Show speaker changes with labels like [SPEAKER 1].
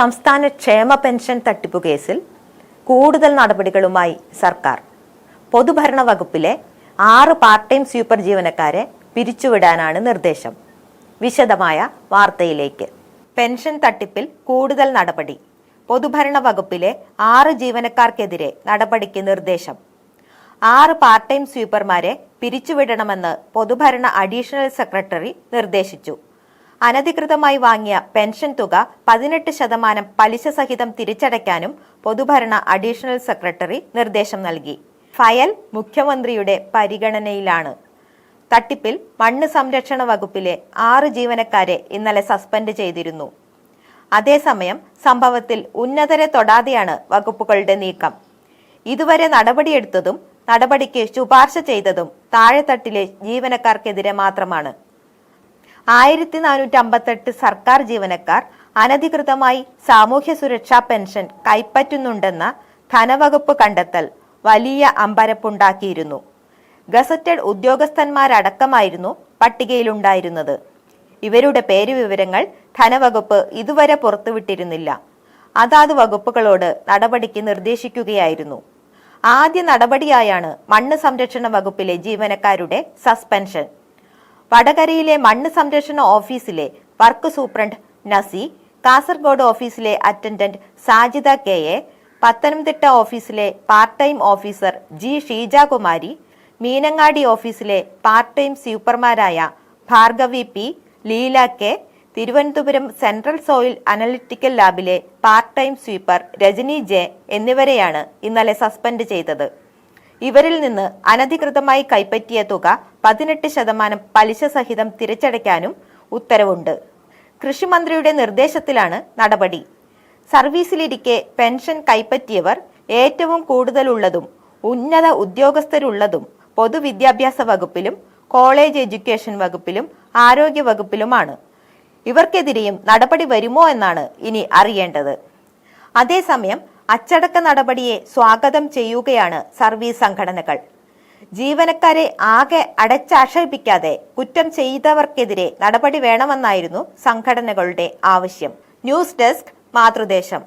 [SPEAKER 1] സംസ്ഥാന ക്ഷേമ പെൻഷൻ തട്ടിപ്പു കേസിൽ കൂടുതൽ നടപടികളുമായി സർക്കാർ. പൊതുഭരണ വകുപ്പിലെ ആറ് പാർട്ട് ടൈം സൂപ്പർ ജീവനക്കാരെ പിരിച്ചുവിടാനാണ് നിർദ്ദേശം. വിശദമായ വാർത്തയിലേക്ക്. പെൻഷൻ തട്ടിപ്പിൽ കൂടുതൽ നടപടി. പൊതുഭരണ വകുപ്പിലെ ആറ് ജീവനക്കാർക്കെതിരെ നടപടിക്ക് നിർദ്ദേശം. ആറ് പാർട്ട് ടൈം സ്വീപ്പർമാരെ പിരിച്ചുവിടണമെന്ന് പൊതുഭരണ അഡീഷണൽ സെക്രട്ടറി നിർദ്ദേശിച്ചു. അനധികൃതമായി വാങ്ങിയ പെൻഷൻ തുക പതിനെട്ട് ശതമാനം പലിശ സഹിതം തിരിച്ചടയ്ക്കാനും പൊതുഭരണ അഡീഷണൽ സെക്രട്ടറി നിർദ്ദേശം നൽകി. ഫയൽ മുഖ്യമന്ത്രിയുടെ പരിഗണനയിലാണ്. തട്ടിപ്പിൽ മണ്ണ് സംരക്ഷണ വകുപ്പിലെ ആറ് ജീവനക്കാരെ ഇന്നലെ സസ്പെൻഡ് ചെയ്തിരുന്നു. അതേസമയം സംഭവത്തിൽ ഉന്നതരെ തൊടാതെയാണ് വകുപ്പുകളുടെ നീക്കം. ഇതുവരെ നടപടിയെടുത്തതും നടപടിക്ക് ശുപാർശ ചെയ്തതും താഴെത്തട്ടിലെ ജീവനക്കാർക്കെതിരെ മാത്രമാണ്. ആയിരത്തി നാനൂറ്റി അമ്പത്തെട്ട് സർക്കാർ ജീവനക്കാർ അനധികൃതമായി സാമൂഹ്യ സുരക്ഷാ പെൻഷൻ കൈപ്പറ്റുന്നുണ്ടെന്ന ധനവകുപ്പ് കണ്ടെത്തൽ വലിയ അമ്പരപ്പുണ്ടാക്കിയിരുന്നു. ഗസറ്റഡ് ഉദ്യോഗസ്ഥന്മാരടക്കമായിരുന്നു പട്ടികയിലുണ്ടായിരുന്നത്. ഇവരുടെ പേര് വിവരങ്ങൾ ധനവകുപ്പ് ഇതുവരെ പുറത്തുവിട്ടിരുന്നില്ല. അതാത് വകുപ്പുകളോട് നടപടിക്ക് നിർദ്ദേശിക്കുകയായിരുന്നു. ആദ്യ നടപടിയായാണ് മണ്ണ് സംരക്ഷണ വകുപ്പിലെ ജീവനക്കാരുടെ സസ്പെൻഷൻ. വടകരയിലെ മണ്ണ് സംരക്ഷണ ഓഫീസിലെ വർക്ക് സൂപ്രണ്ട് നസി കാസർഗോഡ് ഓഫീസിലെ attendant Sajida K A Pathanamthitta ഓഫീസിലെ part time officer G Sheejakumari Meenangadi ഓഫീസിലെ part time സൂപ്പർമാരായ Bhargavi P Leela K Thiruvananthapuram central soil analytical ലാബിലെ part time sweeper Rajani J എന്നിവരെയാണ് ഇന്നലെ സസ്പെൻഡ് ചെയ്തത്. ഇവരിൽ നിന്ന് അനധികൃതമായി കൈപ്പറ്റിയ തുക പതിനെട്ട് ശതമാനം പലിശ സഹിതം തിരിച്ചടയ്ക്കാനും ഉത്തരവുണ്ട്. കൃഷിമന്ത്രിയുടെ നിർദ്ദേശത്തിലാണ് നടപടി. സർവീസിലിരിക്കെ പെൻഷൻ കൈപ്പറ്റിയവർ ഏറ്റവും കൂടുതലുള്ളതും ഉന്നത ഉദ്യോഗസ്ഥരുള്ളതും പൊതുവിദ്യാഭ്യാസ വകുപ്പിലും കോളേജ് എഡ്യൂക്കേഷൻ വകുപ്പിലും ആരോഗ്യ വകുപ്പിലുമാണ്. ഇവർക്കെതിരെയും നടപടി വരുമോ എന്നാണ് ഇനി അറിയേണ്ടത്. അതേസമയം അച്ചടക്ക നടപടിയെ സ്വാഗതം ചെയ്യുകയാണ് സർവീസ് സംഘടനകൾ. ജീവനക്കാരെ ആകെ അടച്ചാക്ഷേപിക്കാതെ കുറ്റം ചെയ്തവർക്കെതിരെ നടപടി വേണമെന്നായിരുന്നു സംഘടനകളുടെ ആവശ്യം. News desk Mathrudesham.